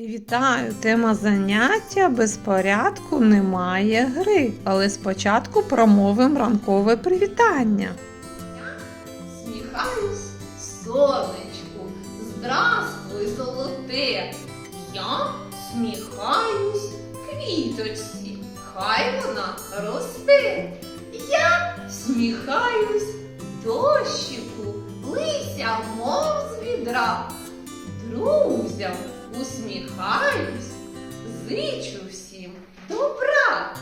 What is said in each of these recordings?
Вітаю! Тема заняття без порядку немає гри, але спочатку промовимо ранкове привітання. Сміхаюсь, сонечку, здравствуй, золоте. Я сміхаюсь квіточці, хай вона росте. Я сміхаюсь дощику, лися, мов з відра. Друзям усміхаюсь, зичу всім добра.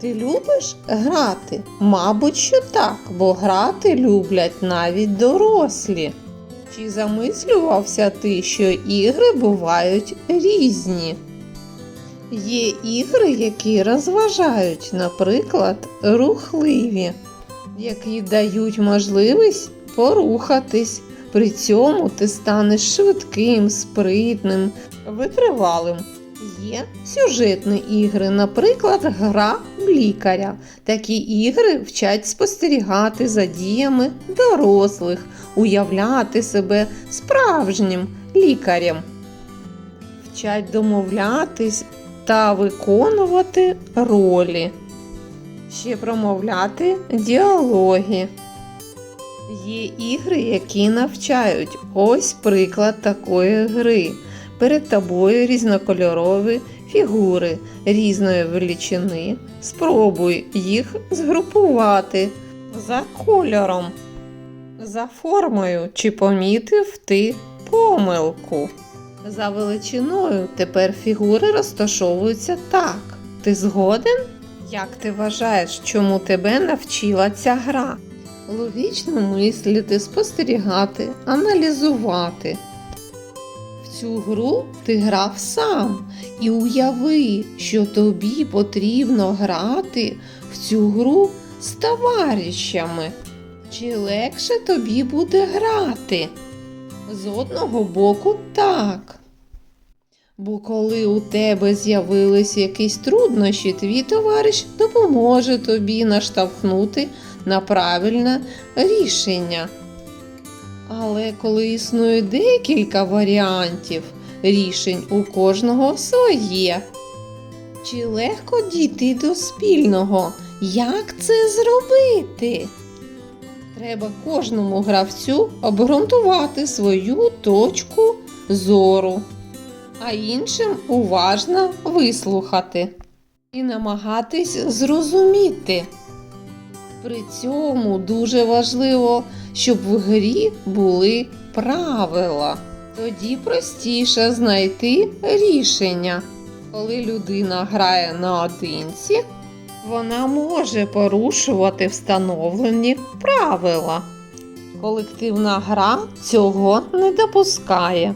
Ти любиш грати? Мабуть, що так, бо грати люблять навіть дорослі. Чи замислювався ти, що ігри бувають різні? Є ігри, які розважають, наприклад, рухливі, які дають можливість порухатись. При цьому ти станеш швидким, спритним, витривалим. Є сюжетні ігри, наприклад, гра в лікаря. Такі ігри вчать спостерігати за діями дорослих, уявляти себе справжнім лікарем, вчать домовлятись та виконувати ролі, ще промовляти діалоги. Є ігри, які навчають. Ось приклад такої гри. Перед тобою різнокольорові фігури різної величини. Спробуй їх згрупувати за кольором, за формою, чи помітив ти помилку. За величиною тепер фігури розташовуються так. Ти згоден? Як ти вважаєш, чому тебе навчила ця гра? Логічно мислити, спостерігати, аналізувати. В цю гру ти грав сам і уяви, що тобі потрібно грати в цю гру з товаришами. Чи легше тобі буде грати? З одного боку так. Бо коли у тебе з'явились якісь труднощі, твій товариш допоможе тобі наштовхнути на правильне рішення. Але коли існує декілька варіантів рішень у кожного своє. Чи легко дійти до спільного? Як це зробити? Треба кожному гравцю обґрунтувати свою точку зору, а іншим уважно вислухати і намагатись зрозуміти. При цьому дуже важливо, щоб в грі були правила. Тоді простіше знайти рішення. Коли людина грає наодинці, вона може порушувати встановлені правила. Колективна гра цього не допускає.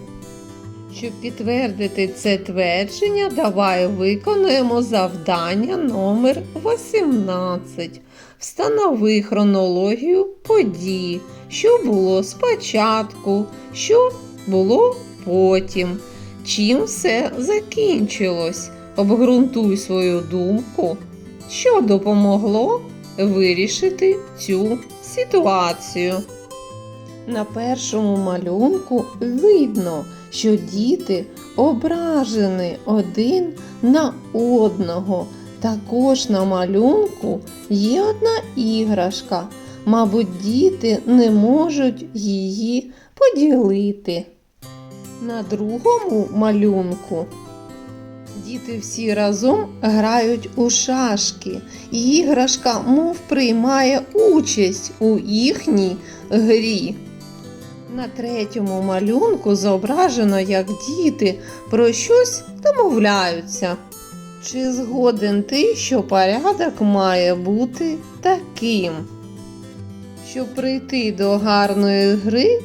Щоб підтвердити це твердження, давай виконуємо завдання номер 18. Встанови хронологію подій, що було спочатку, що було потім. Чим все закінчилось? Обґрунтуй свою думку, що допомогло вирішити цю ситуацію. На першому малюнку видно, що діти ображені один на одного. Також на малюнку є одна іграшка. Мабуть, діти не можуть її поділити. На другому малюнку діти всі разом грають у шашки. Іграшка, мов приймає участь у їхній грі. На третьому малюнку зображено, як діти про щось домовляються. Чи згоден ти, що порядок має бути таким? Щоб прийти до гарної гри,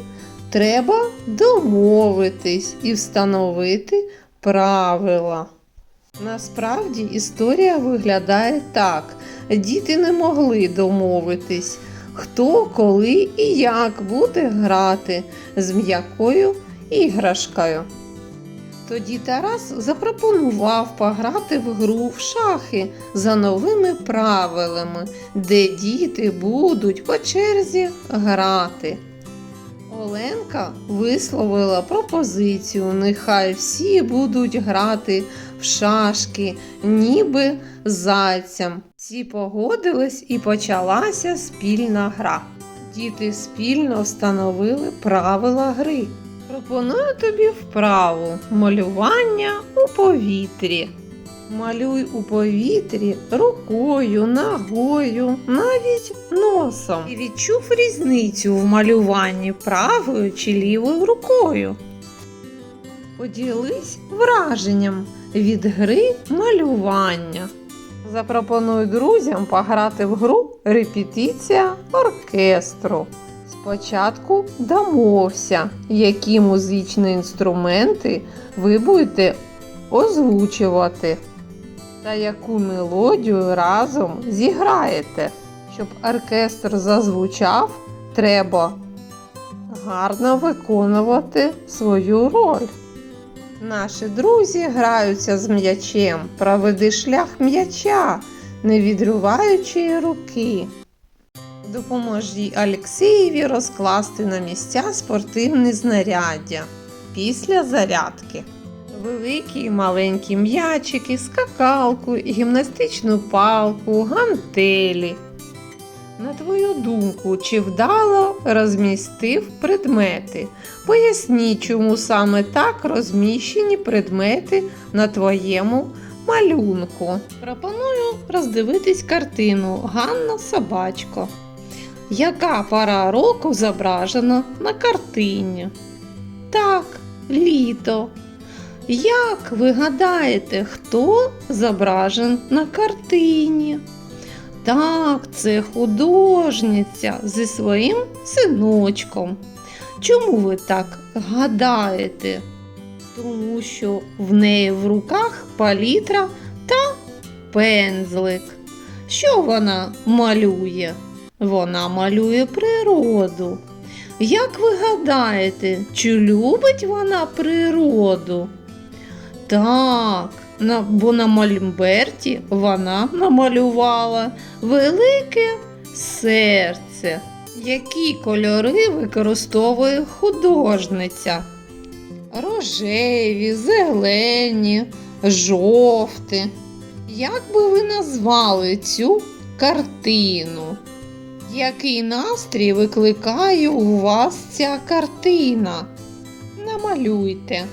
треба домовитись і встановити правила. Насправді історія виглядає так: діти не могли домовитись, хто, коли і як буде грати з м'якою іграшкою. Тоді Тарас запропонував пограти в гру в шахи за новими правилами, де діти будуть по черзі грати. Оленка висловила пропозицію, нехай всі будуть грати в шашки, ніби з зайцем. Всі погодились і почалася спільна гра. Діти спільно встановили правила гри. Пропоную тобі вправу малювання у повітрі. Малюй у повітрі рукою, ногою, навіть носом. І відчув різницю в малюванні правою чи лівою рукою. Поділись враженням від гри малювання. Запропоную друзям пограти в гру репетиція оркестру. Спочатку домовся, які музичні інструменти ви будете озвучувати та яку мелодію разом зіграєте. Щоб оркестр зазвучав, треба гарно виконувати свою роль. Наші друзі граються з м'ячем. Проведи шлях м'яча, не відриваючи руки. Допоможі Олексієві розкласти на місця спортивні знаряддя після зарядки. Великі і маленькі м'ячики, скакалку, гімнастичну палку, гантелі. На твою думку, чи вдало розмістив предмети? Поясні, чому саме так розміщені предмети на твоєму малюнку. Пропоную роздивитись картину Ганна Собачко. Яка пора року зображена на картині? Так, літо. Як ви гадаєте, хто зображен на картині? Так, це художниця зі своїм синочком. Чому ви так гадаєте? Тому що в неї в руках палітра та пензлик. Що вона малює? Вона малює природу. Як ви гадаєте, чи любить вона природу? Так, бо на Мольберті вона намалювала велике серце. Які кольори використовує художниця? Рожеві, зелені, жовті. Як би ви назвали цю картину? Який настрій викликає у вас ця картина? Намалюйте.